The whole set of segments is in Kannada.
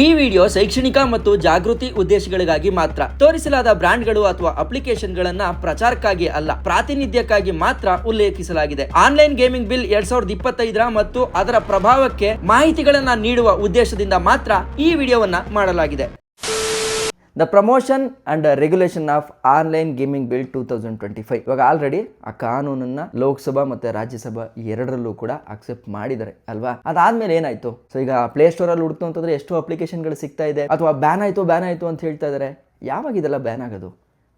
ಈ ವಿಡಿಯೋ ಶೈಕ್ಷಣಿಕ ಮತ್ತು ಜಾಗೃತಿ ಉದ್ದೇಶಗಳಿಗಾಗಿ ಮಾತ್ರ. ತೋರಿಸಲಾದ ಬ್ರಾಂಡ್ಗಳು ಅಥವಾ ಅಪ್ಲಿಕೇಶನ್ಗಳನ್ನ ಪ್ರಚಾರಕ್ಕಾಗಿ ಅಲ್ಲ, ಪ್ರಾತಿನಿಧ್ಯಕ್ಕಾಗಿ ಮಾತ್ರ ಉಲ್ಲೇಖಿಸಲಾಗಿದೆ. ಆನ್ಲೈನ್ ಗೇಮಿಂಗ್ ಬಿಲ್ ಎರಡ್ ಸಾವಿರದ ಇಪ್ಪತ್ತೈದರ ಮತ್ತು ಅದರ ಪ್ರಭಾವಕ್ಕೆ ಮಾಹಿತಿಗಳನ್ನ ನೀಡುವ ಉದ್ದೇಶದಿಂದ ಮಾತ್ರ ಈ ವಿಡಿಯೋವನ್ನ ಮಾಡಲಾಗಿದೆ. The promotion and regulation of online gaming bill two thousand twenty five ಇವಾಗ ಆಲ್ರೆಡಿ ಆ ಕಾನೂನನ್ನ ಲೋಕಸಭಾ ಮತ್ತೆ ರಾಜ್ಯಸಭಾ ಎರಡರಲ್ಲೂ ಕೂಡ ಅಕ್ಸೆಪ್ಟ್ ಮಾಡಿದ್ದಾರೆ, ಅಲ್ವಾ? ಅದಾದ್ಮೇಲೆ ಏನಾಯ್ತು? ಸೊ ಈಗ ಪ್ಲೇ ಸ್ಟೋರ್ ಅಲ್ಲಿ ಅಂತಂದ್ರೆ ಎಷ್ಟು ಅಪ್ಲಿಕೇಶನ್ಗಳು ಸಿಗ್ತಾ ಇದೆ. ಅಥವಾ ಬ್ಯಾನ್ ಆಯಿತು ಬ್ಯಾನ್ ಆಯಿತು ಅಂತ ಹೇಳ್ತಾ ಇದ್ದಾರೆ ಯಾವಾಗ ಇದೆಲ್ಲ ಬ್ಯಾನ್ ಆಗೋದು?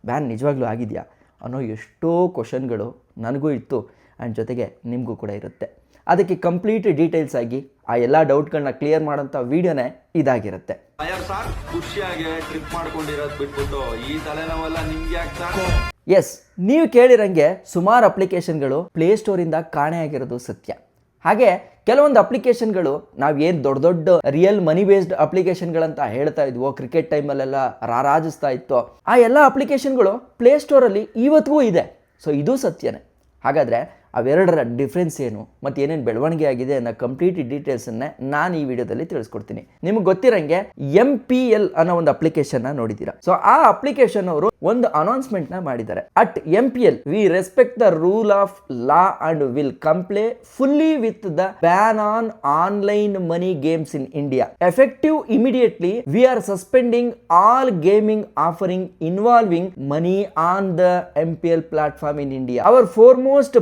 ಬ್ಯಾನ್ ನಿಜವಾಗ್ಲೂ ಆಗಿದೆಯಾ? ಅನ್ನೋ ಎಷ್ಟೋ ಕ್ವಶನ್ಗಳು ನನಗೂ ಇತ್ತು. ಆ್ಯಂಡ್ ಜೊತೆಗೆ ನಿಮಗೂ ಕೂಡ ಇರುತ್ತೆ. ಅದಕ್ಕೆ ಕಂಪ್ಲೀಟ್ ಡೀಟೇಲ್ಸ್ ಆಗಿ ಆ ಎಲ್ಲ ಡೌಟ್ಗಳನ್ನ ಕ್ಲಿಯರ್ ಮಾಡೋಂಥ ವೀಡಿಯೋನೇ ಇದಾಗಿರುತ್ತೆ. ಎಸ್ ನೀವು ಕೇಳಿರಂಗೆ ಸುಮಾರು ಅಪ್ಲಿಕೇಶನ್ಗಳು ಪ್ಲೇಸ್ಟೋರಿಂದ ಕಾಣೆಯಾಗಿರೋದು ಸತ್ಯ. ಹಾಗೆ ಕೆಲವೊಂದು ಅಪ್ಲಿಕೇಶನ್ಗಳು ನಾವು ಏನು ದೊಡ್ಡ ದೊಡ್ಡ ರಿಯಲ್ ಮನಿ ಬೇಸ್ಡ್ ಅಪ್ಲಿಕೇಶನ್ಗಳಂತ ಹೇಳ್ತಾ ಇದ್ವೋ ಕ್ರಿಕೆಟ್ ಟೈಮಲ್ಲೆಲ್ಲ ರಾರಾಜಿಸ್ತಾ ಇತ್ತು, ಆ ಎಲ್ಲ ಅಪ್ಲಿಕೇಶನ್ಗಳು ಪ್ಲೇಸ್ಟೋರಲ್ಲಿ ಇವತ್ತಿಗೂ ಇದೆ. ಸೊ ಇದು ಸತ್ಯನೇ. ಹಾಗಾದರೆ ಅವೆರಡರ ಡಿಫ್ರೆನ್ಸ್ ಏನು ಮತ್ತು ಏನೇನು ಬೆಳವಣಿಗೆ ಆಗಿದೆ ಅನ್ನೋ ಕಂಪ್ಲೀಟ್ ಡೀಟೇಲ್ಸನ್ನು ನಾನು ಈ ವಿಡಿಯೋದಲ್ಲಿ ತಿಳಿಸ್ಕೊಡ್ತೀನಿ. ನಿಮ್ಗೆ ಗೊತ್ತಿರಂಗೆ ಎಂ ಪಿ ಎಲ್ ಅನ್ನೋ ಒಂದು ಅಪ್ಲಿಕೇಶನ್ನ ನೋಡಿದ್ದೀರಾ ಸೊ ಆ ಅಪ್ಲಿಕೇಶನ್ ಅವರು ಒಂದು ಅನೌನ್ಸ್ಮೆಂಟ್ನ ಮಾಡಿದ್ದಾರೆ. At M P L we respect the rule of law and will comply fully with the ban on online money games in India effective immediately we are suspending all gaming offering involving money on the M P L platform in India our foremost foremost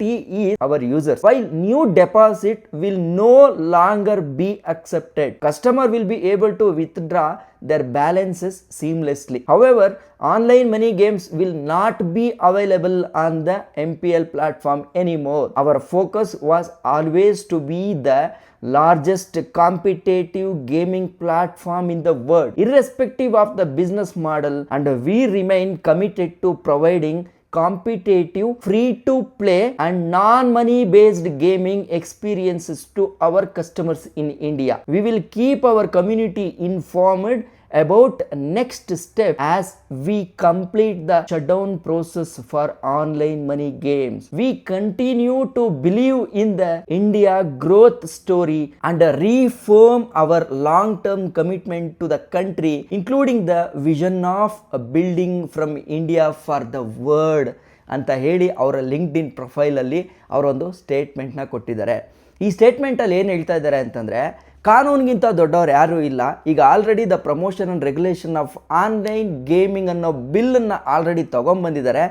is our users. While new deposit will no longer be accepted, customer will be able to withdraw their balances seamlessly. However, online money games will not be available on the MPL platform anymore. Our focus was always to be the largest competitive gaming platform in the world irrespective of the business model and we remain committed to providing competitive free to play and non money based gaming experiences to our customers in india. We will keep our community informed about next step as we complete the shutdown process for online money games we continue to believe in the india growth story and reform our long term commitment to the country including the vision of building from india for the world ಅಂತ ಹೇಳಿ ಅವರ ಲಿಂಕ್ಡ್ ಇನ್ ಪ್ರೊಫೈಲಲ್ಲಿ ಅವರೊಂದು ಸ್ಟೇಟ್ಮೆಂಟ್ನ ಕೊಟ್ಟಿದ್ದಾರೆ ಈ ಸ್ಟೇಟ್ಮೆಂಟಲ್ಲಿ ಏನು ಹೇಳ್ತಾ ಇದ್ದಾರೆ ಅಂತಂದರೆ ಕಾನೂನಿಗಿಂತ ದೊಡ್ಡವ್ರು ಯಾರೂ ಇಲ್ಲ. ಈಗ already the promotion and regulation of online gaming ಅನ್ನೋ ಬಿಲ್ಲನ್ನು ಆಲ್ರೆಡಿ ತೊಗೊಂಬಂದಿದ್ದಾರೆ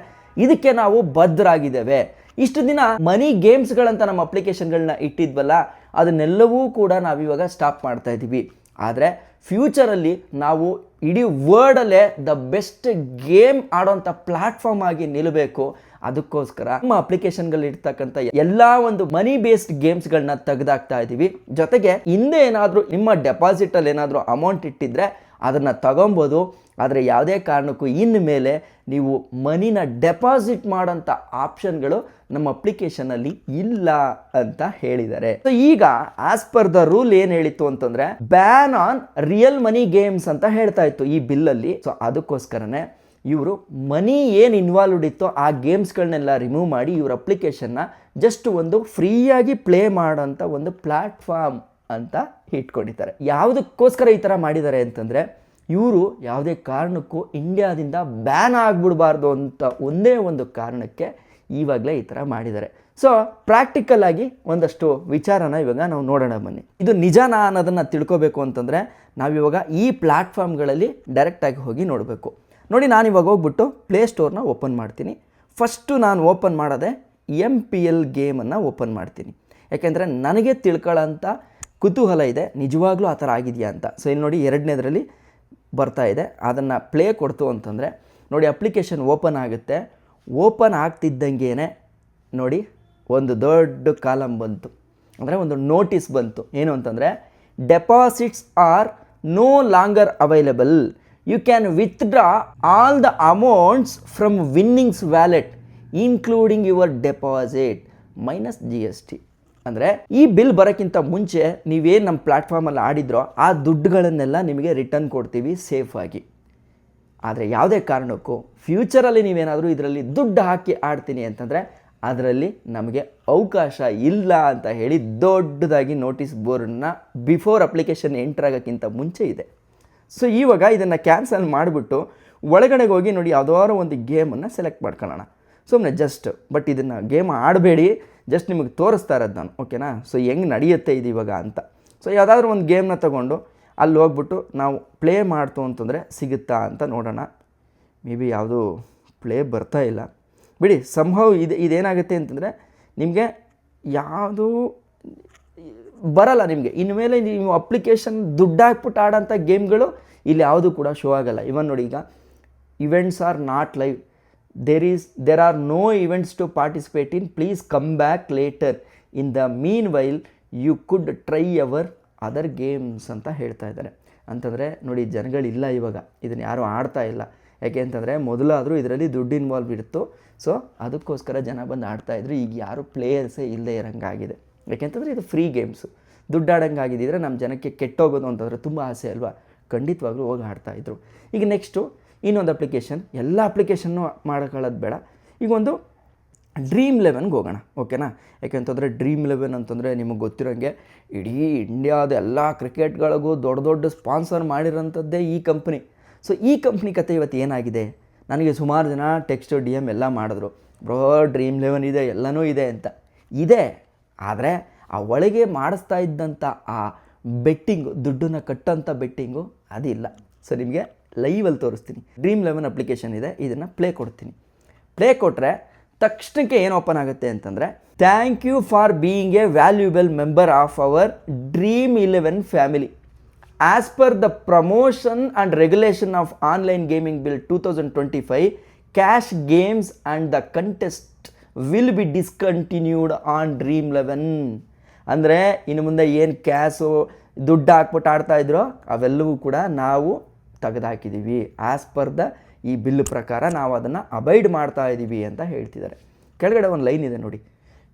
ಇದಕ್ಕೆ ನಾವು ಬದ್ಧರಾಗಿದ್ದೇವೆ. ಇಷ್ಟು ದಿನ ಮನಿ ಗೇಮ್ಸ್ಗಳಂತ ನಮ್ಮ ಅಪ್ಲಿಕೇಶನ್ಗಳನ್ನ ಇಟ್ಟಿದ್ವಲ್ಲ, ಅದನ್ನೆಲ್ಲವೂ ಕೂಡ ನಾವಿವಾಗ ಸ್ಟಾಪ್ ಮಾಡ್ತಾ ಇದ್ದೀವಿ. ಆದರೆ ಫ್ಯೂಚರಲ್ಲಿ ನಾವು ಇಡೀ ವರ್ಡಲ್ಲೇ ದ ಬೆಸ್ಟ್ ಗೇಮ್ ಆಡೋಂಥ ಪ್ಲ್ಯಾಟ್ಫಾರ್ಮ್ ಆಗಿ ನಿಲ್ಲಬೇಕು ಅದಕ್ಕೋಸ್ಕರ ನಮ್ಮ ಅಪ್ಲಿಕೇಶನ್ಗಳಲ್ಲಿ ಇರ್ತಕ್ಕಂಥ ಎಲ್ಲ ಒಂದು ಮನಿ ಬೇಸ್ಡ್ ಗೇಮ್ಸ್ಗಳನ್ನ ತೆಗೆದಾಕ್ತಾ ಇದ್ದೀವಿ ಜೊತೆಗೆ ಹಿಂದೆ ಏನಾದರೂ ನಿಮ್ಮ ಡೆಪಾಸಿಟಲ್ಲಿ ಏನಾದರೂ ಅಮೌಂಟ್ ಇಟ್ಟಿದ್ರೆ ಅದನ್ನು ತಗೊಬೋದು. ಆದರೆ ಯಾವುದೇ ಕಾರಣಕ್ಕೂ ಇನ್ನು ಮೇಲೆ ನೀವು ಮನಿನ ಡೆಪಾಸಿಟ್ ಮಾಡೋಂಥ ಆಪ್ಷನ್ಗಳು ನಮ್ಮ ಅಪ್ಲಿಕೇಶನಲ್ಲಿ ಇಲ್ಲ ಅಂತ ಹೇಳಿದ್ದಾರೆ. ಸೊ ಈಗ ಆಸ್ ಪರ್ ದ ರೂಲ್ ಏನು ಹೇಳಿತ್ತು ಅಂತಂದ್ರೆ ban on real money games ಅಂತ ಹೇಳ್ತಾ ಇತ್ತು ಈ ಬಿಲ್ಲಲ್ಲಿ ಸೊ ಅದಕ್ಕೋಸ್ಕರನೇ ಇವರು ಮನಿ ಏನು ಇನ್ವಾಲ್ವ್ಡ್ ಇತ್ತೋ ಆ ಗೇಮ್ಸ್ಗಳನ್ನೆಲ್ಲ ರಿಮೂವ್ ಮಾಡಿ ಇವ್ರ ಅಪ್ಲಿಕೇಶನ್ನ ಜಸ್ಟ್ ಒಂದು ಫ್ರೀಯಾಗಿ ಪ್ಲೇ ಮಾಡೋಂಥ ಒಂದು ಪ್ಲ್ಯಾಟ್ಫಾರ್ಮ್ ಅಂತ ಇಟ್ಕೊಂಡಿದ್ದಾರೆ. ಯಾವುದಕ್ಕೋಸ್ಕರ ಈ ಥರ ಮಾಡಿದ್ದಾರೆ ಅಂತಂದರೆ ಇವರು ಯಾವುದೇ ಕಾರಣಕ್ಕೂ ಇಂಡಿಯಾದಿಂದ ಬ್ಯಾನ್ ಆಗಿಬಿಡಬಾರ್ದು ಅಂತ ಒಂದೇ ಒಂದು ಕಾರಣಕ್ಕೆ ಇವಾಗಲೇ ಈ ಥರ ಮಾಡಿದ್ದಾರೆ. ಸೊ ಪ್ರಾಕ್ಟಿಕಲ್ ಆಗಿ ಒಂದಷ್ಟು ವಿಚಾರನ ಇವಾಗ ನಾವು ನೋಡೋಣ ಬನ್ನಿ. ಇದು ನಿಜನಾ ಅನ್ನೋದನ್ನು ತಿಳ್ಕೊಬೇಕು ಅಂತಂದರೆ ನಾವಿವಾಗ ಈ ಪ್ಲ್ಯಾಟ್ಫಾರ್ಮ್ಗಳಲ್ಲಿ ಡೈರೆಕ್ಟಾಗಿ ಹೋಗಿ ನೋಡಬೇಕು. ನೋಡಿ ನಾನು ಇವಾಗ ಹೋಗ್ಬಿಟ್ಟು ಪ್ಲೇಸ್ಟೋರ್ನ ಓಪನ್ ಮಾಡ್ತೀನಿ. ಫಸ್ಟು ನಾನು ಓಪನ್ ಮಾಡೋದೆ ಎಂ ಪಿ ಎಲ್ ಗೇಮನ್ನು ಓಪನ್ ಮಾಡ್ತೀನಿ. ಯಾಕೆಂದರೆ ನನಗೆ ತಿಳ್ಕೊಳ್ಳೋಂಥ ಕುತೂಹಲ ಇದೆ. ನಿಜವಾಗ್ಲೂ ಆ ಥರ ಆಗಿದೆಯಾ ಅಂತ. ಸೊ ಇಲ್ಲಿ ನೋಡಿ ಎರಡನೇದರಲ್ಲಿ ಬರ್ತಾ ಇದೆ. ಅದನ್ನು ಪ್ಲೇ ಕೊಡ್ತು ಅಂತಂದರೆ ನೋಡಿ ಅಪ್ಲಿಕೇಶನ್ ಓಪನ್ ಆಗುತ್ತೆ. ಓಪನ್ ಆಗ್ತಿದ್ದಂಗೆ ನೋಡಿ ಒಂದು ದೊಡ್ಡ ಕಾಲಮ್ ಬಂತು. ಅಂದರೆ ಒಂದು ನೋಟಿಸ್ ಬಂತು. ಏನು ಅಂತಂದರೆ deposits are no longer available you can withdraw all the amounts from winnings wallet including your deposit minus G S T ಅಂದರೆ ಈ ಬಿಲ್ ಬರೋಕ್ಕಿಂತ ಮುಂಚೆ ನೀವೇನು ನಮ್ಮ ಪ್ಲ್ಯಾಟ್ಫಾರ್ಮಲ್ಲಿ ಆಡಿದ್ರೋ ಆ ದುಡ್ಡುಗಳನ್ನೆಲ್ಲ ನಿಮಗೆ ರಿಟರ್ನ್ ಕೊಡ್ತೀವಿ ಸೇಫಾಗಿ ಆದರೆ ಯಾವುದೇ ಕಾರಣಕ್ಕೂ ಫ್ಯೂಚರಲ್ಲಿ ನೀವೇನಾದರೂ ಇದರಲ್ಲಿ ದುಡ್ಡು ಹಾಕಿ ಆಡ್ತೀನಿ ಅಂತಂದರೆ ಅದರಲ್ಲಿ ನಮಗೆ ಅವಕಾಶ ಇಲ್ಲ ಅಂತ ಹೇಳಿ ದೊಡ್ಡದಾಗಿ ನೋಟಿಸ್ ಬೋರ್ಡನ್ನ ಬಿಫೋರ್ ಅಪ್ಲಿಕೇಶನ್ ಎಂಟ್ರಾಗೋಕ್ಕಿಂತ ಮುಂಚೆ ಇದೆ. ಸೊ ಇವಾಗ ಇದನ್ನು ಕ್ಯಾನ್ಸಲ್ ಮಾಡಿಬಿಟ್ಟು ಒಳಗಡೆಗೆ ಹೋಗಿ ನೋಡಿ ಯಾವುದಾದ್ರು ಒಂದು ಗೇಮನ್ನು ಸೆಲೆಕ್ಟ್ ಮಾಡ್ಕೊಳ್ಳೋಣ. ಸುಮ್ಮನೆ ಜಸ್ಟ್ ಬಟ್ ಇದನ್ನು ಗೇಮ್ ಆಡಬೇಡಿ. ಜಸ್ಟ್ ನಿಮಗೆ ತೋರಿಸ್ತಾ ಇರೋದು ನಾನು ಓಕೆನಾ ಸೊ ಹೆಂಗೆ ನಡೆಯುತ್ತೆ ಇದು ಇವಾಗ ಅಂತ. ಸೊ ಯಾವುದಾದ್ರೂ ಒಂದು ಗೇಮ್ನ ತೊಗೊಂಡು ಅಲ್ಲಿ ಹೋಗ್ಬಿಟ್ಟು ನಾವು ಪ್ಲೇ ಮಾಡ್ತು ಅಂತಂದರೆ ಸಿಗುತ್ತಾ ಅಂತ ನೋಡೋಣ. ಮೇ ಬಿ ಯಾವುದೂ ಪ್ಲೇ ಬರ್ತಾ ಇಲ್ಲ. ಬಿಡಿ ಸಂಭವ ಇದು, ಇದೇನಾಗುತ್ತೆ ಅಂತಂದರೆ ನಿಮಗೆ ಯಾವುದು ಬರಲ್ಲ ನಿಮಗೆ. ಇನ್ಮೇಲೆ ನೀವು ಅಪ್ಲಿಕೇಶನ್ ದುಡ್ಡು ಹಾಕ್ಬಿಟ್ಟು ಆಡೋಂಥ ಗೇಮ್ಗಳು ಇಲ್ಲಿ ಯಾವುದು ಕೂಡ ಶೋ ಆಗಲ್ಲ. ಇವನ್ ನೋಡಿ ಈಗ events are not live there is there are no events to participate in please come back later in the meanwhile you could try our other games ಅಂತ ಹೇಳ್ತಾ ಇದ್ದಾರೆ. ಅಂತಂದರೆ ನೋಡಿ ಜನಗಳಿಲ್ಲ ಇವಾಗ. ಇದನ್ನು ಯಾರೂ ಆಡ್ತಾ ಇಲ್ಲ. ಯಾಕೆ ಅಂತಂದರೆ ಮೊದಲಾದರೂ ಇದರಲ್ಲಿ ದುಡ್ಡು ಇನ್ವಾಲ್ವ್ ಇತ್ತು. ಸೊ ಅದಕ್ಕೋಸ್ಕರ ಜನ ಬಂದು ಆಡ್ತಾಯಿದ್ರು ಈಗ ಯಾರು ಪ್ಲೇಯರ್ಸೇ ಇಲ್ಲದೆ ಇರೋಂಗಾಗಿದೆ. ಯಾಕೆಂತಂದರೆ ಇದು ಫ್ರೀ ಗೇಮ್ಸು ದುಡ್ಡಾಡಂಗೆ ಆಗಿದ್ದಿದ್ರೆ ನಮ್ಮ ಜನಕ್ಕೆ ಕೆಟ್ಟೋಗೋದು ಅಂತಂದರೆ ತುಂಬ ಆಸೆ ಅಲ್ವಾ? ಖಂಡಿತವಾಗ್ಲೂ ಹೋಗಿ ಆಡ್ತಾಯಿದ್ರು ಈಗ ನೆಕ್ಸ್ಟು ಇನ್ನೊಂದು ಅಪ್ಲಿಕೇಶನ್ ಎಲ್ಲ ಅಪ್ಲಿಕೇಶನ್ನು ಮಾಡ್ಕೊಳ್ಳೋದು ಬೇಡ. ಈಗ ಒಂದು ಡ್ರೀಮ್ ಲೆವೆನ್ಗೆ ಹೋಗೋಣ ಓಕೆನಾ ಯಾಕೆಂತಂದರೆ ಡ್ರೀಮ್ ಲೆವೆನ್ ಅಂತಂದರೆ ನಿಮಗೆ ಗೊತ್ತಿರೋಂಗೆ ಇಡೀ ಇಂಡಿಯಾದ ಎಲ್ಲ ಕ್ರಿಕೆಟ್ಗಳಿಗೂ ದೊಡ್ಡ ದೊಡ್ಡ ಸ್ಪಾನ್ಸರ್ ಮಾಡಿರೋಂಥದ್ದೇ ಈ ಕಂಪ್ನಿ ಸೊ ಈ ಕಂಪ್ನಿ ಕತೆ ಇವತ್ತು ಏನಾಗಿದೆ? ನನಗೆ ಸುಮಾರು ಜನ ಟೆಕ್ಸ್ಟ್ ಡಿ ಎಂ ಎಲ್ಲ ಮಾಡಿದ್ರು. ಬ್ರೋ ಡ್ರೀಮ್ ಲೆವೆನ್ ಇದೆ, ಎಲ್ಲನೂ ಇದೆ ಅಂತ. ಇದೆ. ಆದರೆ ಆ ಒಳಗೆ ಮಾಡಿಸ್ತಾ ಇದ್ದಂಥ ಆ ಬೆಟ್ಟಿಂಗು, ದುಡ್ಡನ್ನು ಕಟ್ಟೋಂಥ ಬೆಟ್ಟಿಂಗು ಅದಿಲ್ಲ. ಸೊ ನಿಮಗೆ ಲೈವಲ್ಲಿ ತೋರಿಸ್ತೀನಿ. ಡ್ರೀಮ್ ಲೆವೆನ್ ಅಪ್ಲಿಕೇಶನ್ ಇದೆ, ಇದನ್ನು ಪ್ಲೇ ಕೊಡ್ತೀನಿ. ಪ್ಲೇ ಕೊಟ್ಟರೆ ತಕ್ಷಣಕ್ಕೆ ಏನು ಓಪನ್ ಆಗುತ್ತೆ ಅಂತಂದರೆ thank you for being a valuable member of our Dream Eleven family as per the promotion and regulation of online gaming bill two thousand twenty five cash games and the contest will be discontinued on Dream Eleven ಅಂದರೆ ಇನ್ನು ಮುಂದೆ ಏನು ಕ್ಯಾಸು ದುಡ್ಡು ಹಾಕ್ಬಿಟ್ಟು ಆಡ್ತಾ ಇದ್ರೋ, ಅವೆಲ್ಲವೂ ಕೂಡ ನಾವು ತೆಗೆದುಹಾಕಿದ್ದೀವಿ ಆ್ಯಸ್ ಪರ್ ದ ಈ ಬಿಲ್ ಪ್ರಕಾರ ನಾವು ಅದನ್ನು ಅಬೈಡ್ ಮಾಡ್ತಾ ಇದ್ದೀವಿ ಅಂತ ಹೇಳ್ತಿದ್ದಾರೆ. ಕೆಳಗಡೆ ಒಂದು ಲೈನ್ ಇದೆ ನೋಡಿ.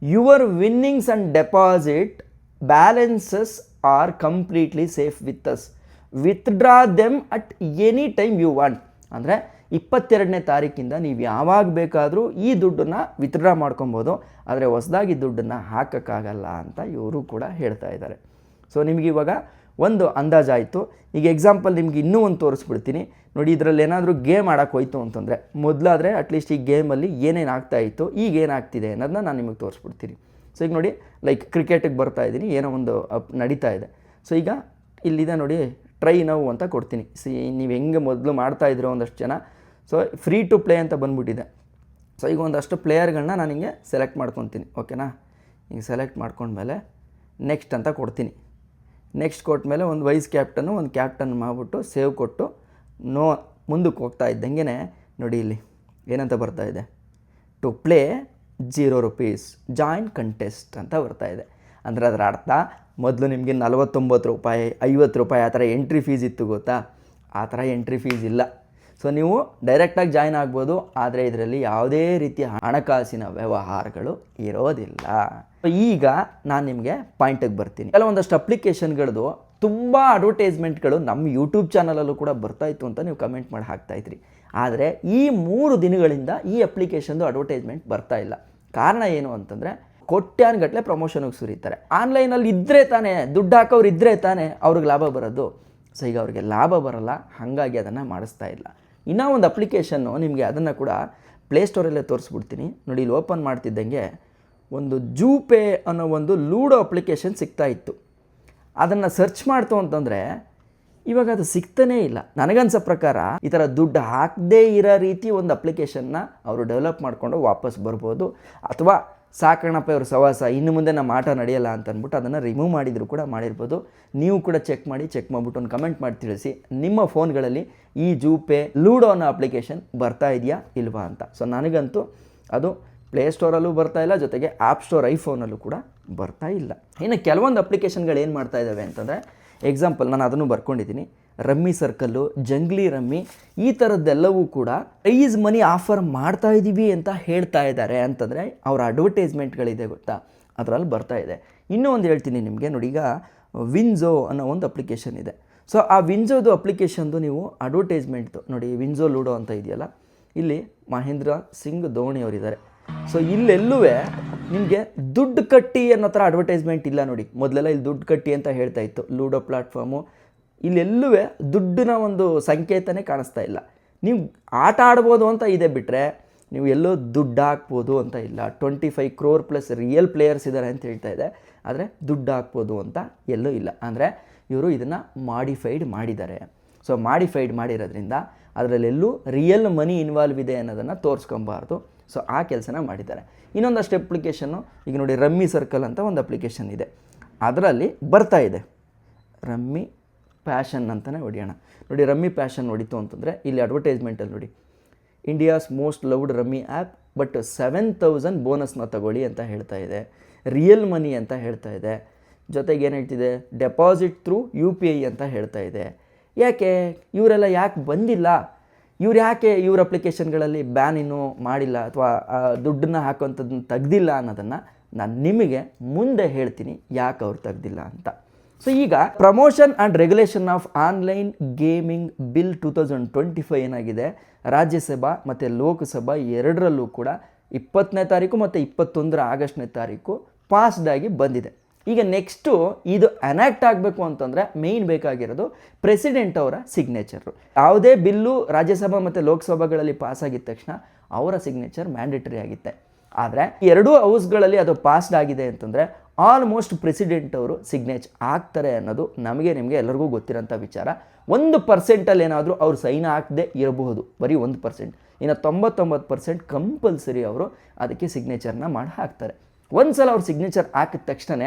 Your winnings and deposit balances are completely safe with us withdraw them at any time you want ಅಂದರೆ ಇಪ್ಪತ್ತೆರಡನೇ ತಾರೀಕಿಂದ ನೀವು ಯಾವಾಗ ಬೇಕಾದರೂ ಈ ದುಡ್ಡನ್ನು ವಿತ್ಡ್ರಾ ಮಾಡ್ಕೊಬೋದು. ಆದರೆ ಹೊಸದಾಗಿ ದುಡ್ಡನ್ನು ಹಾಕೋಕ್ಕಾಗಲ್ಲ ಅಂತ ಇವರು ಕೂಡ ಹೇಳ್ತಾ ಇದ್ದಾರೆ. ಸೊ ನಿಮಗೆ ಇವಾಗ ಒಂದು ಅಂದಾಜಾಯಿತು ಈಗ ಎಕ್ಸಾಂಪಲ್ ನಿಮ್ಗೆ ಇನ್ನೂ ಒಂದು ತೋರಿಸ್ಬಿಡ್ತೀನಿ. ನೋಡಿ, ಇದರಲ್ಲಿ ಏನಾದರೂ ಗೇಮ್ ಆಡೋಕೆ ಹೋಯ್ತು ಅಂತಂದರೆ, ಮೊದಲಾದರೆ ಅಟ್ಲೀಸ್ಟ್ ಈ ಗೇಮಲ್ಲಿ ಏನೇನು ಆಗ್ತಾ ಇತ್ತು, ಈಗ ಏನಾಗ್ತಿದೆ ಅನ್ನೋದನ್ನ ನಾನು ನಿಮಗೆ ತೋರಿಸ್ಬಿಡ್ತೀನಿ. ಸೊ ಈಗ ನೋಡಿ ಲೈಕ್ ಕ್ರಿಕೆಟಿಗೆ ಬರ್ತಾ ಇದ್ದೀನಿ ಏನೋ ಒಂದು ಅಪ್ ನಡೀತಾ ಇದೆ. ಸೊ ಈಗ ಇಲ್ಲಿದೆ ನೋಡಿ ಟ್ರೈ ನೋವು ಅಂತ ಕೊಡ್ತೀನಿ. ಸಿ ನೀವು ಹೆಂಗೆ ಮೊದಲು ಮಾಡ್ತಾ ಒಂದಷ್ಟು ಜನ. ಸೊ ಫ್ರೀ ಟು ಪ್ಲೇ ಅಂತ ಬಂದ್ಬಿಟ್ಟಿದೆ. ಸೊ ಈಗ ಒಂದಷ್ಟು ಪ್ಲೇಯರ್ಗಳನ್ನ ನಾನು ಹಿಂಗೆ ಸೆಲೆಕ್ಟ್ ಮಾಡ್ಕೊತೀನಿ. ಓಕೆನಾ ಹಿಂಗೆ ಸೆಲೆಕ್ಟ್ ಮಾಡ್ಕೊಂಡ್ಮೇಲೆ ನೆಕ್ಸ್ಟ್ ಅಂತ ಕೊಡ್ತೀನಿ. ನೆಕ್ಸ್ಟ್ ಕೊಟ್ಮೇಲೆ ಒಂದು ವೈಸ್ ಕ್ಯಾಪ್ಟನ್ನು, ಒಂದು ಕ್ಯಾಪ್ಟನ್ ಮಾಡಿಬಿಟ್ಟು ಸೇವ್ ಕೊಟ್ಟು ನೋ ಮುಂದಕ್ಕೆ ಹೋಗ್ತಾ ಇದ್ದಂಗೆ ನೋಡಿ ಇಲ್ಲಿ ಏನಂತ ಬರ್ತಾ ಇದೆ. To play zero rupees join contest ಅಂತ ಬರ್ತಾ ಇದೆ. ಅಂದರೆ ಅದರ ಅರ್ಥ ಮೊದಲು ನಿಮಗೆ ನಲವತ್ತೊಂಬತ್ತು ರೂಪಾಯಿ, ಐವತ್ತು ರೂಪಾಯಿ ಆ ಥರ ಎಂಟ್ರಿ ಫೀಸ್ ಇತ್ತು ಗೊತ್ತಾ? ಆ ಥರ ಎಂಟ್ರಿ ಫೀಸ್ ಇಲ್ಲ. ಸೊ ನೀವು ಡೈರೆಕ್ಟಾಗಿ ಜಾಯ್ನ್ ಆಗ್ಬೋದು. ಆದರೆ ಇದರಲ್ಲಿ ಯಾವುದೇ ರೀತಿಯ ಹಣಕಾಸಿನ ವ್ಯವಹಾರಗಳು ಇರೋದಿಲ್ಲ. ಈಗ ನಾನು ನಿಮಗೆ ಪಾಯಿಂಟಿಗೆ ಬರ್ತೀನಿ. ಕೆಲವೊಂದಷ್ಟು ಅಪ್ಲಿಕೇಶನ್ಗಳದ್ದು ತುಂಬ ಅಡ್ವರ್ಟೈಸ್ಮೆಂಟ್ಗಳು ನಮ್ಮ ಯೂಟ್ಯೂಬ್ ಚಾನಲಲ್ಲೂ ಕೂಡ ಬರ್ತಾ ಇತ್ತು ಅಂತ ನೀವು ಕಮೆಂಟ್ ಮಾಡಿ ಹಾಕ್ತಾ ಇದ್ರಿ. ಆದರೆ ಈ ಮೂರು ದಿನಗಳಿಂದ ಈ ಅಪ್ಲಿಕೇಶನ್ದು ಅಡ್ವರ್ಟೈಸ್ಮೆಂಟ್ ಬರ್ತಾ ಇಲ್ಲ. ಕಾರಣ ಏನು ಅಂತಂದರೆ ಕೋಟ್ಯಾನ್ಗಟ್ಟಲೆ ಪ್ರಮೋಷನ್ಗೆ ಸುರಿತಾರೆ. ಆನ್ಲೈನಲ್ಲಿ ಇದ್ದರೆ ತಾನೇ, ದುಡ್ಡು ಹಾಕೋರು ಇದ್ದರೆ ತಾನೇ ಅವ್ರಿಗೆ ಲಾಭ ಬರೋದು. ಸೊ ಈಗ ಅವ್ರಿಗೆ ಲಾಭ ಬರಲ್ಲ. ಹಾಗಾಗಿ ಅದನ್ನು ಮಾಡಿಸ್ತಾ ಇಲ್ಲ. ಇನ್ನೂ ಒಂದು ಅಪ್ಲಿಕೇಶನ್ನು ನಿಮಗೆ ಅದನ್ನು ಕೂಡ ಪ್ಲೇಸ್ಟೋರಲ್ಲೇ ತೋರಿಸ್ಬಿಡ್ತೀನಿ. ನೋಡಿ, ಇಲ್ಲಿ ಓಪನ್ ಮಾಡ್ತಿದ್ದಂಗೆ ಒಂದು ಜೂಪೇ ಅನ್ನೋ ಒಂದು ಲೂಡೋ ಅಪ್ಲಿಕೇಶನ್ ಸಿಗ್ತಾ ಇತ್ತು. ಅದನ್ನು ಸರ್ಚ್ ಮಾಡ್ತು ಅಂತಂದರೆ ಇವಾಗ ಅದು ಸಿಗ್ತಾನೇ ಇಲ್ಲ. ನನಗನ್ಸೋ ಪ್ರಕಾರ ಈ ಥರ ದುಡ್ಡು ಹಾಕದೇ ಇರೋ ರೀತಿ ಒಂದು ಅಪ್ಲಿಕೇಶನ್ನ ಅವರು ಡೆವಲಪ್ ಮಾಡಿಕೊಂಡು ವಾಪಸ್ ಬರ್ಬೋದು. ಅಥವಾ ಸಾಕಣಪ್ಪ ಇವ್ರ ಸವಾಸ, ಇನ್ನು ಮುಂದೆ ನಮ್ಮ ಆಟ ನಡೆಯಲ್ಲ ಅಂತ ಅಂದ್ಬಿಟ್ಟು ಅದನ್ನು ರಿಮೂವ್ ಮಾಡಿದರೂ ಕೂಡ ಮಾಡಿರ್ಬೋದು. ನೀವು ಕೂಡ ಚೆಕ್ ಮಾಡಿ ಚೆಕ್ ಮಾಡಿಬಿಟ್ಟು ಒಂದು ಕಮೆಂಟ್ ಮಾಡಿ ತಿಳಿಸಿ. ನಿಮ್ಮ ಫೋನ್ಗಳಲ್ಲಿ ಈ ಜೂಪೇ ಲೂಡೋ ಅನ್ನೋ ಅಪ್ಲಿಕೇಶನ್ ಬರ್ತಾ ಇದೆಯಾ, ಇಲ್ವಾ ಅಂತ. ಸೊ ನನಗಂತೂ ಅದು ಪ್ಲೇಸ್ಟೋರಲ್ಲೂ ಬರ್ತಾ ಇಲ್ಲ, ಜೊತೆಗೆ ಆ್ಯಪ್ ಸ್ಟೋರ್ ಐಫೋನಲ್ಲೂ ಕೂಡ ಬರ್ತಾ ಇಲ್ಲ. ಇನ್ನು ಕೆಲವೊಂದು ಅಪ್ಲಿಕೇಶನ್ಗಳು ಏನು ಮಾಡ್ತಾ ಇದ್ದಾವೆ ಅಂತಂದರೆ ಎಕ್ಸಾಂಪಲ್ ನಾನು ಅದನ್ನು ಬರ್ಕೊಂಡಿದ್ದೀನಿ. ರಮ್ಮಿ ಸರ್ಕಲ್ಲು ಜಂಗ್ಲಿ ರಮ್ಮಿ, ಈ ಥರದ್ದೆಲ್ಲವೂ ಕೂಡ ಪ್ರೈಸ್ ಮನಿ ಆಫರ್ ಮಾಡ್ತಾ ಇದ್ದೀವಿ ಅಂತ ಹೇಳ್ತಾ ಇದ್ದಾರೆ ಅಂತಂದರೆ ಅವರ ಅಡ್ವರ್ಟೈಸ್ಮೆಂಟ್ಗಳಿದೆ ಗೊತ್ತಾ? ಅದರಲ್ಲಿ ಬರ್ತಾ ಇದೆ. ಇನ್ನೂ ಒಂದು ಹೇಳ್ತೀನಿ ನಿಮಗೆ, ನೋಡಿ ಈಗ ವಿನ್ಝೋ ಅನ್ನೋ ಒಂದು ಅಪ್ಲಿಕೇಶನ್ ಇದೆ. ಸೊ ಆ ವಿನ್ಝೋದು ಅಪ್ಲಿಕೇಶನ್ದು ನೀವು ಅಡ್ವರ್ಟೈಸ್ಮೆಂಟ್ದು ನೋಡಿ ವಿನ್ಝೋ ಲೂಡೋ ಅಂತ ಇದೆಯಲ್ಲ, ಇಲ್ಲಿ ಮಹೇಂದ್ರ ಸಿಂಗ್ ಧೋನಿ ಅವರಿದ್ದಾರೆ. ಸೊ ಇಲ್ಲೆಲ್ಲೂ ನಿಮಗೆ ದುಡ್ಡು ಕಟ್ಟಿ ಅನ್ನೋ ಥರ ಅಡ್ವರ್ಟೈಸ್ಮೆಂಟ್ ಇಲ್ಲ ನೋಡಿ. ಮೊದಲೆಲ್ಲ ಇಲ್ಲಿ ದುಡ್ಡು ಕಟ್ಟಿ ಅಂತ ಹೇಳ್ತಾ ಇತ್ತು. ಲೂಡೋ ಪ್ಲಾಟ್ಫಾರ್ಮು ಇಲ್ಲೆಲ್ಲೂ ದುಡ್ಡಿನ ಒಂದು ಸಂಕೇತನೇ ಕಾಣಿಸ್ತಾ ಇಲ್ಲ. ನೀವು ಆಟ ಆಡ್ಬೋದು ಅಂತ ಇದೆ ಬಿಟ್ಟರೆ ನೀವು ಎಲ್ಲೋ ದುಡ್ಡು ಹಾಕ್ಬೋದು ಅಂತ ಇಲ್ಲ. Twenty five crore plus real players ಇದ್ದಾರೆ ಅಂತ ಹೇಳ್ತಾ ಇದೆ. ಆದರೆ ದುಡ್ಡು ಹಾಕ್ಬೋದು ಅಂತ ಎಲ್ಲೂ ಇಲ್ಲ. ಅಂದರೆ ಇವರು ಇದನ್ನು ಮಾಡಿಫೈಡ್ ಮಾಡಿದ್ದಾರೆ. ಸೊ ಮಾಡಿಫೈಡ್ ಮಾಡಿರೋದ್ರಿಂದ ಅದರಲ್ಲೆಲ್ಲೂ ರಿಯಲ್ ಮನಿ ಇನ್ವಾಲ್ವ್ ಇದೆ ಅನ್ನೋದನ್ನು ತೋರಿಸ್ಕೊಬಾರ್ದು. ಸೊ ಆ ಕೆಲಸನ ಮಾಡಿದ್ದಾರೆ. ಇನ್ನೊಂದಷ್ಟು ಅಪ್ಲಿಕೇಶನ್ನು ಈಗ ನೋಡಿ ರಮ್ಮಿ ಸರ್ಕಲ್ ಅಂತ ಒಂದು ಅಪ್ಲಿಕೇಶನ್ ಇದೆ. ಅದರಲ್ಲಿ ಬರ್ತಾ ಇದೆ. ರಮ್ಮಿ ಪ್ಯಾಷನ್ ಅಂತಲೇ ಹೊಡಿಯೋಣ. ನೋಡಿ, ರಮ್ಮಿ ಪ್ಯಾಷನ್ ಹೊಡಿತು ಅಂತಂದರೆ ಇಲ್ಲಿ ಅಡ್ವರ್ಟೈಸ್ಮೆಂಟಲ್ಲಿ ನೋಡಿ. India's most loved rummy app, but seven thousand ಬೋನಸ್ನ ತಗೊಳ್ಳಿ ಅಂತ ಹೇಳ್ತಾ ಇದೆ. ರಿಯಲ್ ಮನಿ ಅಂತ ಹೇಳ್ತಾ ಇದೆ. ಜೊತೆಗೆ ಏನು ಹೇಳ್ತಿದೆ? Deposit through U P I ಅಂತ ಹೇಳ್ತಾ ಇದೆ. ಯಾಕೆ? ಇವರೆಲ್ಲ ಯಾಕೆ ಬಂದಿಲ್ಲ? ಇವ್ರು ಯಾಕೆ ಇವ್ರ ಅಪ್ಲಿಕೇಶನ್ಗಳಲ್ಲಿ ಬ್ಯಾನ್ ಇನ್ನೂ ಮಾಡಿಲ್ಲ ಅಥವಾ ದುಡ್ಡನ್ನ ಹಾಕುವಂಥದ್ದನ್ನ ತೆಗ್ದಿಲ್ಲ ಅನ್ನೋದನ್ನು ನಾನು ನಿಮಗೆ ಮುಂದೆ ಹೇಳ್ತೀನಿ ಯಾಕೆ ಅವ್ರು ತೆಗ್ದಿಲ್ಲ ಅಂತ. ಸೊ ಈಗ promotion and regulation of online gaming bill two thousand twenty five ಏನಾಗಿದೆ? ರಾಜ್ಯಸಭಾ ಮತ್ತು ಲೋಕಸಭಾ ಎರಡರಲ್ಲೂ ಕೂಡ ಇಪ್ಪತ್ತನೇ ತಾರೀಕು ಮತ್ತು ಇಪ್ಪತ್ತೊಂದರ ಆಗಸ್ಟ್ನೇ ತಾರೀಕು ಪಾಸ್ಡಾಗಿ ಬಂದಿದೆ. ಈಗ ನೆಕ್ಸ್ಟು ಇದು ಅನಾಕ್ಟ್ ಆಗಬೇಕು ಅಂತಂದರೆ ಮೇಯ್ನ್ ಬೇಕಾಗಿರೋದು ಪ್ರೆಸಿಡೆಂಟ್ ಅವರ ಸಿಗ್ನೇಚರು ಯಾವುದೇ ಬಿಲ್ಲು ರಾಜ್ಯಸಭಾ ಮತ್ತು ಲೋಕಸಭೆಗಳಲ್ಲಿ ಪಾಸ್ ಆಗಿದ ತಕ್ಷಣ ಅವರ ಸಿಗ್ನೇಚರ್ ಮ್ಯಾಂಡೇಟರಿ ಆಗುತ್ತೆ. ಆದರೆ ಎರಡೂ ಹೌಸ್ಗಳಲ್ಲಿ ಅದು ಪಾಸ್ಡ್ ಆಗಿದೆ ಅಂತಂದರೆ ಆಲ್ಮೋಸ್ಟ್ ಪ್ರೆಸಿಡೆಂಟ್ ಅವರು ಸಿಗ್ನೇಚ್ ಆಗ್ತಾರೆ ಅನ್ನೋದು ನಮಗೆ ನಿಮಗೆ ಎಲ್ಲರಿಗೂ ಗೊತ್ತಿರೋಂಥ ವಿಚಾರ. ಒಂದು ಪರ್ಸೆಂಟಲ್ಲಿ ಏನಾದರೂ ಅವ್ರು ಸೈನ್ ಹಾಕದೆ ಇರಬಹುದು, ಬರೀ ಒಂದು ಪರ್ಸೆಂಟ್. ಇನ್ನು ತೊಂಬತ್ತೊಂಬತ್ತು ಪರ್ಸೆಂಟ್ ಕಂಪಲ್ಸರಿ ಅವರು ಅದಕ್ಕೆ ಸಿಗ್ನೇಚರ್ನ ಮಾಡಿ ಹಾಕ್ತಾರೆ. ಒಂದು ಸಲ ಅವ್ರ ಸಿಗ್ನೇಚರ್ ಹಾಕಿದ ತಕ್ಷಣ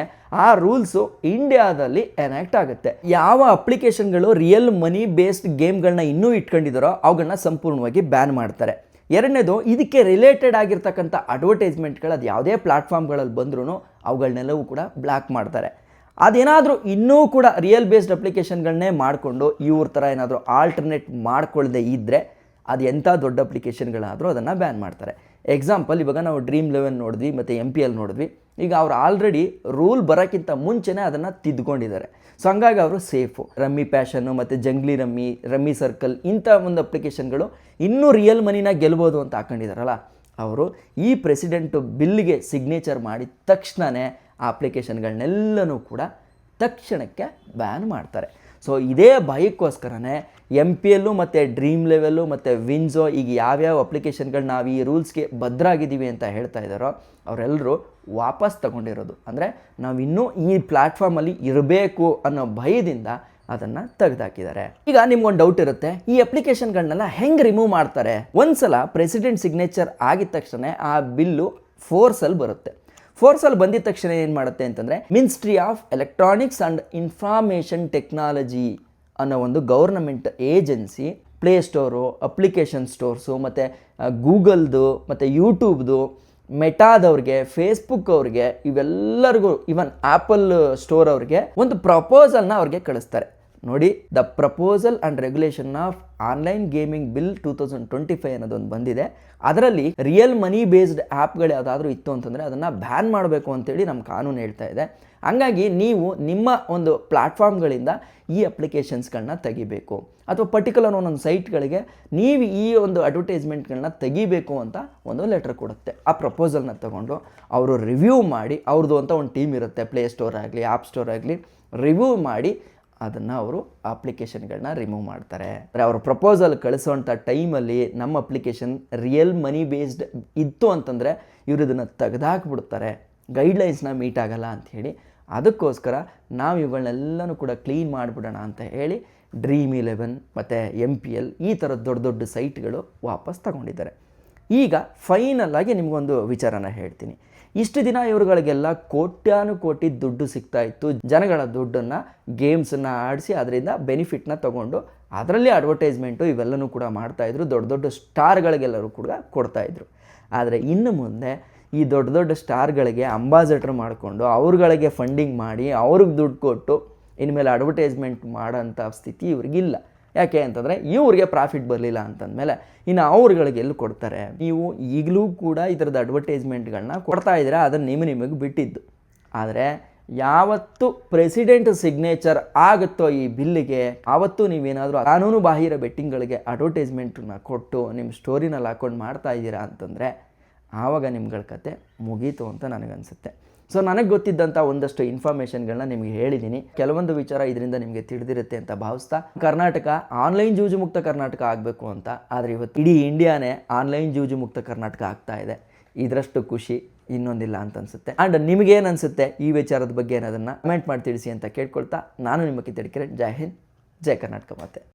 ಆ ರೂಲ್ಸು ಇಂಡಿಯಾದಲ್ಲಿ ಎನಾಕ್ಟ್ ಆಗುತ್ತೆ. ಯಾವ ಅಪ್ಲಿಕೇಶನ್ಗಳು ರಿಯಲ್ ಮನಿ ಬೇಸ್ಡ್ ಗೇಮ್ಗಳನ್ನ ಇನ್ನೂ ಇಟ್ಕೊಂಡಿದ್ದಾರೋ ಅವುಗಳನ್ನ ಸಂಪೂರ್ಣವಾಗಿ ಬ್ಯಾನ್ ಮಾಡ್ತಾರೆ. ಎರಡನೇದು, ಇದಕ್ಕೆ ರಿಲೇಟೆಡ್ ಆಗಿರ್ತಕ್ಕಂಥ ಅಡ್ವರ್ಟೈಸ್ಮೆಂಟ್ಗಳು ಅದು ಯಾವುದೇ ಪ್ಲಾಟ್ಫಾರ್ಮ್ಗಳಲ್ಲಿ ಬಂದ್ರೂ ಅವುಗಳನ್ನೆಲ್ಲವೂ ಕೂಡ ಬ್ಲಾಕ್ ಮಾಡ್ತಾರೆ. ಅದೇನಾದರೂ ಇನ್ನೂ ಕೂಡ ರಿಯಲ್ ಬೇಸ್ಡ್ ಅಪ್ಲಿಕೇಶನ್ಗಳನ್ನೇ ಮಾಡಿಕೊಂಡು ಇವ್ರ ಥರ ಏನಾದರೂ ಆಲ್ಟರ್ನೇಟ್ ಮಾಡ್ಕೊಳ್ಳದೆ ಇದ್ದರೆ ಅದು ಎಂಥ ದೊಡ್ಡ ಅಪ್ಲಿಕೇಶನ್ಗಳಾದರೂ ಅದನ್ನು ಬ್ಯಾನ್ ಮಾಡ್ತಾರೆ. ಎಕ್ಸಾಂಪಲ್ ಇವಾಗ ನಾವು ಡ್ರೀಮ್ ಲೆವೆನ್ ನೋಡಿದ್ವಿ, ಮತ್ತು ಎಂ ಪಿ ಎಲ್ ನೋಡಿದ್ವಿ. ಈಗ ಅವ್ರು ಆಲ್ರೆಡಿ ರೂಲ್ ಬರೋಕ್ಕಿಂತ ಮುಂಚೆನೇ ಅದನ್ನು ತಿದ್ದುಕೊಂಡಿದ್ದಾರೆ ಸೊ ಹಂಗಾಗಿ ಅವರು ಸೇಫು ರಮ್ಮಿ ಪ್ಯಾಷನ್ನು ಮತ್ತು ಜಂಗ್ಲಿ ರಮ್ಮಿ ರಮ್ಮಿ ಸರ್ಕಲ್ ಇಂಥ ಒಂದು ಅಪ್ಲಿಕೇಶನ್ಗಳು ಇನ್ನೂ ರಿಯಲ್ ಮನಿನ ಗೆಲ್ಬೋದು ಅಂತ ಹಾಕೊಂಡಿದ್ದಾರಲ್ಲ ಅವರು ಈ ಪ್ರೆಸಿಡೆಂಟು ಬಿಲ್ಗೆ ಸಿಗ್ನೇಚರ್ ಮಾಡಿದ ತಕ್ಷಣವೇ ಆ ಅಪ್ಲಿಕೇಶನ್ಗಳನ್ನೆಲ್ಲನೂ ಕೂಡ ತಕ್ಷಣಕ್ಕೆ ಬ್ಯಾನ್ ಮಾಡ್ತಾರೆ. ಸೊ ಇದೇ ಭಯಕ್ಕೋಸ್ಕರನೇ ಎಂ ಪಿ ಎಲ್ಲು ಮತ್ತು ಡ್ರೀಮ್ ಲೆವೆಲ್ಲು ಮತ್ತು ವಿನ್ಸೋ ಈಗ ಯಾವ್ಯಾವ ಅಪ್ಲಿಕೇಶನ್ಗಳು ನಾವು ಈ ರೂಲ್ಸ್ಗೆ ಭದ್ರಾಗಿದ್ದೀವಿ ಅಂತ ಹೇಳ್ತಾ ಇದ್ದಾರೋ ಅವರೆಲ್ಲರೂ ವಾಪಸ್ ತಗೊಂಡಿರೋದು. ಅಂದರೆ ನಾವು ಇನ್ನೂ ಈ ಪ್ಲ್ಯಾಟ್ಫಾರ್ಮಲ್ಲಿ ಇರಬೇಕು ಅನ್ನೋ ಭಯದಿಂದ ಅದನ್ನು ತೆಗೆದಾಕಿದ್ದಾರೆ. ಈಗ ನಿಮ್ಗೊಂದು ಡೌಟ್ ಇರುತ್ತೆ, ಈ ಅಪ್ಲಿಕೇಶನ್ಗಳನ್ನೆಲ್ಲ ಹೆಂಗೆ ರಿಮೂವ್ ಮಾಡ್ತಾರೆ? ಒಂದ್ಸಲ ಪ್ರೆಸಿಡೆಂಟ್ ಸಿಗ್ನೇಚರ್ ಆಗಿದ ತಕ್ಷಣ ಆ ಬಿಲ್ಲು ಫೋರ್ಸಲ್ಲಿ ಬರುತ್ತೆ. ಫೋರ್ಸಲ್ಲಿ ಬಂದಿದ ತಕ್ಷಣ ಏನು ಮಾಡುತ್ತೆ ಅಂತಂದರೆ ministry of electronics and information technology ಅನ್ನೋ ಒಂದು government agency play store application stores ಮತ್ತು ಗೂಗಲ್ದು ಮತ್ತು ಯೂಟ್ಯೂಬ್ದು ಮೆಟಾದವ್ರಿಗೆ ಫೇಸ್ಬುಕ್ ಅವ್ರಿಗೆ ಇವೆಲ್ಲರಿಗೂ ಇವನ್ ಆ್ಯಪಲ್ ಸ್ಟೋರ್ ಅವ್ರಿಗೆ ಒಂದು ಪ್ರಪೋಸಲ್ನ ಅವ್ರಿಗೆ ಕಳಿಸ್ತಾರೆ. ನೋಡಿ the proposal and regulation of online gaming bill two thousand twenty five ಅನ್ನೋದೊಂದು ಬಂದಿದೆ. ಅದರಲ್ಲಿ ರಿಯಲ್ ಮನಿ ಬೇಸ್ಡ್ ಆ್ಯಪ್ಗಳು ಯಾವುದಾದ್ರೂ ಇತ್ತು ಅಂತಂದರೆ ಅದನ್ನು ಬ್ಯಾನ್ ಮಾಡಬೇಕು ಅಂತೇಳಿ ನಮ್ಮ ಕಾನೂನು ಹೇಳ್ತಾ ಇದೆ. ಹಂಗಾಗಿ ನೀವು ನಿಮ್ಮ ಒಂದು ಪ್ಲ್ಯಾಟ್ಫಾರ್ಮ್ಗಳಿಂದ ಈ ಅಪ್ಲಿಕೇಶನ್ಸ್ಗಳನ್ನ ತೆಗಿಬೇಕು. ಅಥವಾ ಪರ್ಟಿಕ್ಯುಲರ್ ಒಂದೊಂದು ಸೈಟ್ಗಳಿಗೆ ನೀವು ಈ ಒಂದು ಅಡ್ವರ್ಟೈಸ್ಮೆಂಟ್ಗಳನ್ನ ತೆಗಿಬೇಕು ಅಂತ ಒಂದು ಲೆಟರ್ ಕೊಡುತ್ತೆ. ಆ ಪ್ರಪೋಸಲ್ನ ತಗೊಂಡು ಅವರು ರಿವ್ಯೂ ಮಾಡಿ ಅವ್ರದ್ದು ಅಂತ ಒಂದು ಟೀಮ್ ಇರುತ್ತೆ ಪ್ಲೇ ಸ್ಟೋರ್ ಆಗಲಿ ಆ್ಯಪ್ ಸ್ಟೋರ್ ಆಗಲಿ ರಿವ್ಯೂ ಮಾಡಿ ಅದನ್ನು ಅವರು ಅಪ್ಲಿಕೇಶನ್ಗಳನ್ನ ರಿಮೂವ್ ಮಾಡ್ತಾರೆ. ಅಂದರೆ ಅವರು ಪ್ರಪೋಸಲ್ ಕಳಿಸುವಂಥ ಟೈಮಲ್ಲಿ ನಮ್ಮ ಅಪ್ಲಿಕೇಶನ್ ರಿಯಲ್ ಮನಿ ಬೇಸ್ಡ್ ಇತ್ತು ಅಂತಂದರೆ ಇವರು ಇದನ್ನು ತೆಗೆದಾಕ್ಬಿಡ್ತಾರೆ. ಗೈಡ್ಲೈನ್ಸ್ನ ಮೀಟ್ ಆಗಲ್ಲ ಅಂಥೇಳಿ ಅದಕ್ಕೋಸ್ಕರ ನಾವು ಇವುಗಳನ್ನೆಲ್ಲನೂ ಕೂಡ ಕ್ಲೀನ್ ಮಾಡಿಬಿಡೋಣ ಅಂತ ಹೇಳಿ ಡ್ರೀಮ್ ಇಲೆವೆನ್ ಮತ್ತು ಎಂ ಪಿ ಎಲ್ ಈ ಥರ ದೊಡ್ಡ ದೊಡ್ಡ ಸೈಟ್ಗಳು ವಾಪಸ್ ತಗೊಂಡಿದ್ದಾರೆ. ಈಗ ಫೈನಲ್ ಆಗಿ ನಿಮಗೊಂದು ವಿಚಾರನ ಹೇಳ್ತೀನಿ. ಇಷ್ಟು ದಿನ ಇವರುಗಳಿಗೆಲ್ಲ ಕೋಟ್ಯಾನು ಕೋಟಿ ದುಡ್ಡು ಸಿಗ್ತಾ ಇತ್ತು. ಜನಗಳ ದುಡ್ಡನ್ನು ಗೇಮ್ಸನ್ನು ಆಡಿಸಿ ಅದರಿಂದ ಬೆನಿಫಿಟ್ನ ತಗೊಂಡು ಅದರಲ್ಲಿ ಅಡ್ವರ್ಟೈಸ್ಮೆಂಟು ಇವೆಲ್ಲನೂ ಕೂಡ ಮಾಡ್ತಾಯಿದ್ರು ದೊಡ್ಡ ದೊಡ್ಡ ಸ್ಟಾರ್ಗಳಿಗೆಲ್ಲರೂ ಕೂಡ ಕೊಡ್ತಾಯಿದ್ರು ಆದರೆ ಇನ್ನು ಮುಂದೆ ಈ ದೊಡ್ಡ ದೊಡ್ಡ ಸ್ಟಾರ್ಗಳಿಗೆ ಅಂಬಾಸಡರ್ ಮಾಡಿಕೊಂಡು ಅವ್ರುಗಳಿಗೆ ಫಂಡಿಂಗ್ ಮಾಡಿ ಅವ್ರಿಗೆ ದುಡ್ಡು ಕೊಟ್ಟು ಇನ್ಮೇಲೆ ಅಡ್ವರ್ಟೈಸ್ಮೆಂಟ್ ಮಾಡೋಂಥ ಸ್ಥಿತಿ ಇವ್ರಿಗಿಲ್ಲ. ಯಾಕೆ ಅಂತಂದರೆ ಇವ್ರಿಗೆ ಪ್ರಾಫಿಟ್ ಬರಲಿಲ್ಲ ಅಂತಂದಮೇಲೆ ಇನ್ನು ಅವ್ರುಗಳಿಗೆ ಎಲ್ಲಿ ಕೊಡ್ತಾರೆ? ನೀವು ಈಗಲೂ ಕೂಡ ಥರದ ಅಡ್ವರ್ಟೈಸ್ಮೆಂಟ್ಗಳನ್ನ ಕೊಡ್ತಾ ಇದ್ದೀರಾ, ಅದನ್ನು ನಿಮ್ಮ ನಿಮಗೆ ಬಿಟ್ಟಿದ್ದು. ಆದರೆ ಯಾವತ್ತು ಪ್ರೆಸಿಡೆಂಟ್ ಸಿಗ್ನೇಚರ್ ಆಗುತ್ತೋ ಈ ಬಿಲ್ಲಿಗೆ, ಆವತ್ತು ನೀವೇನಾದರೂ ಕಾನೂನು ಬಾಹಿರ ಬೆಟ್ಟಿಂಗ್ಗಳಿಗೆ ಅಡ್ವರ್ಟೈಸ್ಮೆಂಟನ್ನ ಕೊಟ್ಟು ನಿಮ್ಮ ಸ್ಟೋರಿನಲ್ಲಿ ಹಾಕೊಂಡು ಮಾಡ್ತಾ ಇದ್ದೀರಾ ಅಂತಂದರೆ ಆವಾಗ ನಿಮ್ಗಳ ಕತೆ ಮುಗೀತು ಅಂತ ನನಗನ್ಸುತ್ತೆ. ಸೊ ನನಗೆ ಗೊತ್ತಿದ್ದಂಥ ಒಂದಷ್ಟು ಇನ್ಫಾರ್ಮೇಷನ್ಗಳನ್ನ ನಿಮಗೆ ಹೇಳಿದ್ದೀನಿ ಕೆಲವೊಂದು ವಿಚಾರ ಇದರಿಂದ ನಿಮಗೆ ತಿಳಿದಿರುತ್ತೆ ಅಂತ ಭಾವಿಸ್ತಾ. ಕರ್ನಾಟಕ ಆನ್ಲೈನ್ ಜೂಜು ಮುಕ್ತ ಕರ್ನಾಟಕ ಆಗಬೇಕು ಅಂತ. ಆದರೆ ಇವತ್ತು ಇಡೀ ಇಂಡಿಯಾನೇ ಆನ್ಲೈನ್ ಜೂಜು ಮುಕ್ತ ಕರ್ನಾಟಕ ಆಗ್ತಾ ಇದೆ. ಇದರಷ್ಟು ಖುಷಿ, ಇನ್ನೊಂದಿಲ್ಲ ಅಂತ ಅನ್ಸುತ್ತೆ. ಆ್ಯಂಡ್ ನಿಮಗೇನು ಅನಿಸುತ್ತೆ? ಈ ವಿಚಾರದ ಬಗ್ಗೆ ಅನ್ನೋದನ್ನು ಕಮೆಂಟ್ ಮಾಡಿ ತಿಳಿಸಿ ಅಂತ ಕೇಳ್ಕೊಳ್ತಾ. ನಾನು ನಿಮಗೆ ಕಿತ್ತಡಿಕೆರೆ ಜೈ ಹಿಂದ್. ಜೈ ಕರ್ನಾಟಕ ಮಾತೆ.